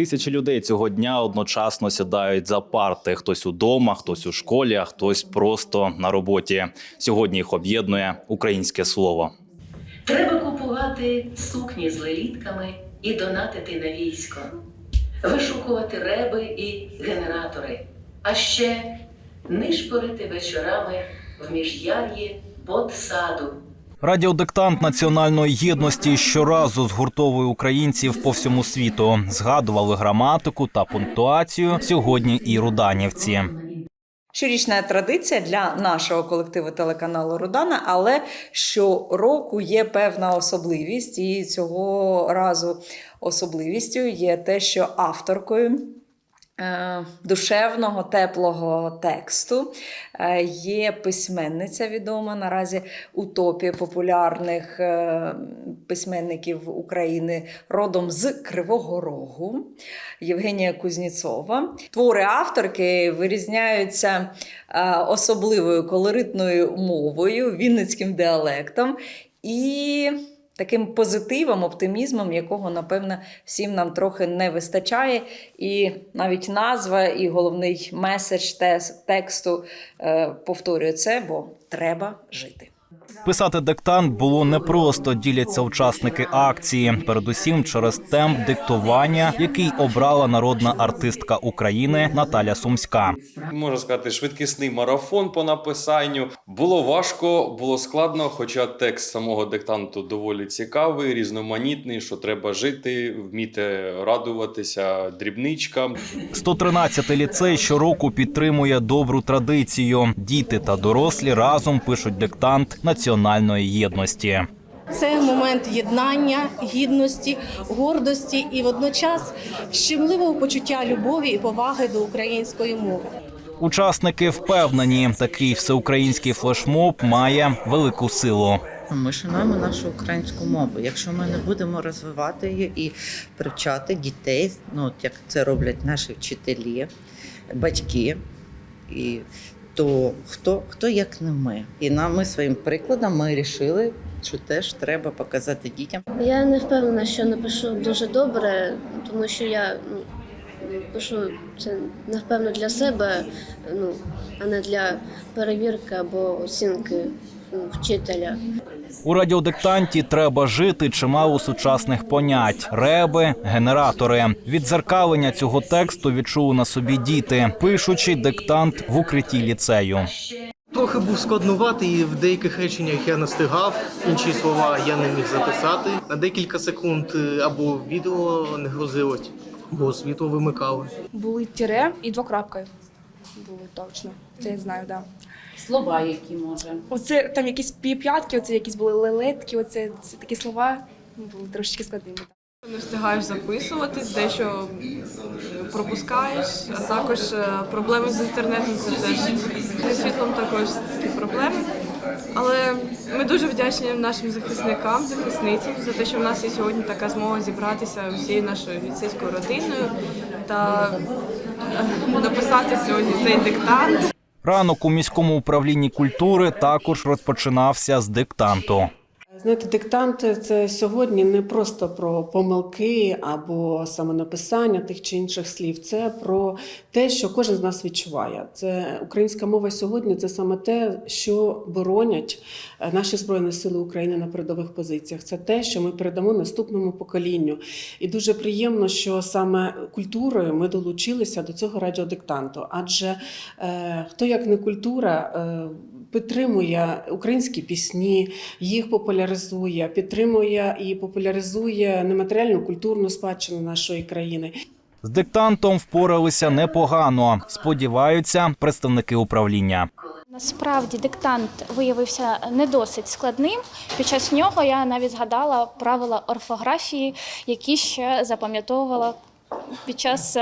Тисячі людей цього дня одночасно сідають за парти. Хтось удома, хтось у школі, а хтось просто на роботі. Сьогодні їх об'єднує українське слово. Треба купувати сукні з лелітками і донатити на військо, вишукувати реби і генератори, а ще нишпорити вечорами в міжяр'ї ботсаду. Радіодиктант національної єдності щоразу згуртовує українців по всьому світу. Згадували граматику та пунктуацію сьогодні і руданівці. Щорічна традиція для нашого колективу телеканалу Рудана, але щороку є певна особливість, і цього разу особливістю є те, що авторкою. Е, Душевного теплого тексту е, є письменниця відома наразі у топі популярних е, письменників України родом з Кривого Рогу Євгенія Кузніцова. Твори авторки вирізняються особливою колоритною мовою, вінницьким діалектом і таким позитивом, оптимізмом, якого, напевно, всім нам трохи не вистачає. І навіть назва, і головний меседж тексту е, повторює це, бо треба жити. Писати диктант було непросто, діляться учасники акції, передусім через темп диктування, який обрала народна артистка України Наталя Сумська. Можна сказати, швидкісний марафон по написанню. Було важко, було складно, хоча текст самого диктанту доволі цікавий, різноманітний, що треба жити, вміти радуватися дрібничкам. 113-й ліцей щороку підтримує добру традицію. Діти та дорослі разом пишуть диктант національної єдності. Це момент єднання, гідності, гордості і водночас щемливого почуття любові і поваги до української мови. Учасники впевнені, такий всеукраїнський флешмоб має велику силу. Ми шануємо нашу українську мову. Якщо ми не будемо розвивати її і привчати дітей, ну як це роблять наші вчителі, батьки, і то хто, хто як не ми? І нам ми своїм прикладом ми рішили, що теж треба показати дітям. Я не впевнена, що напишу дуже добре, тому що я ну, пишу це напевно для себе, ну, а не для перевірки або оцінки ну, вчителя. У радіодиктанті треба жити чимало сучасних понять: реби, генератори. Відзеркалення цього тексту відчули на собі діти, пишучи диктант в укритті ліцею. Трохи був складнуватий, і в деяких реченнях я не встигав, інші слова я не міг записати. На декілька секунд е, або відео не грузилось, бо світло вимикали. Були тире і двокрапки. Були точно. Це я знаю, так. Да. Слова, які може. Оце там якісь п'ятки, оце якісь були лелетки, оце це такі слова були трошечки складними. Не встигаєш записувати, дещо пропускаєш, а також е, проблеми з інтернетом це теж зі світлом також такі проблеми. Але ми дуже вдячні нашим захисникам, захисницям за те, що в нас є сьогодні така змога зібратися всією нашою ліцейською родиною та написати сьогодні цей диктант. Ранок у міському управлінні культури також розпочинався з диктанту. Знаєте, диктант це сьогодні не просто про помилки або самонаписання тих чи інших слів. Це про те, що кожен з нас відчуває. Це українська мова сьогодні. Це саме те, що боронять е, наші збройні сили України на передових позиціях. Це те, що ми передамо наступному поколінню. І дуже приємно, що саме культурою ми долучилися до цього радіодиктанту. Адже е, хто як не культура. Е, Підтримує українські пісні, їх популяризує, підтримує і популяризує нематеріальну культурну спадщину нашої країни. З диктантом впоралися непогано. Сподіваються представники управління. Насправді диктант виявився не досить складним. Під час нього я навіть згадала правила орфографії, які ще запам'ятовувала під час е,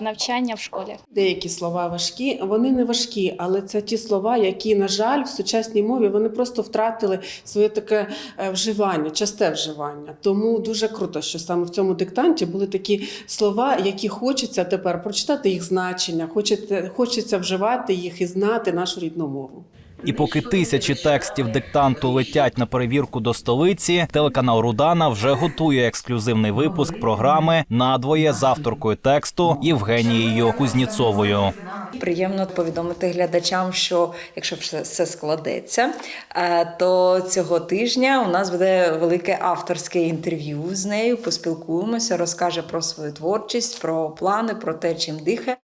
навчання в школі. Деякі слова важкі, вони не важкі, але це ті слова, які, на жаль, в сучасній мові вони просто втратили своє таке е, вживання, часте вживання. Тому дуже круто, що саме в цьому диктанті були такі слова, які хочеться тепер прочитати їх значення, хочеться, хочеться вживати їх і знати нашу рідну мову. І поки тисячі текстів диктанту летять на перевірку до столиці, телеканал Рудана вже готує ексклюзивний випуск програми надвоє з авторкою тексту Євгенією Кузніцовою. Приємно повідомити глядачам, що якщо все, складеться, е, то цього тижня у нас буде велике авторське інтерв'ю з нею. Поспілкуємося, розкаже про свою творчість, про плани, про те, чим дихає.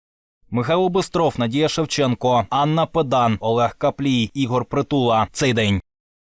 Михайло Бистров, Надія Шевченко, Анна Педан, Олег Каплій, Ігор Притула. Цей день.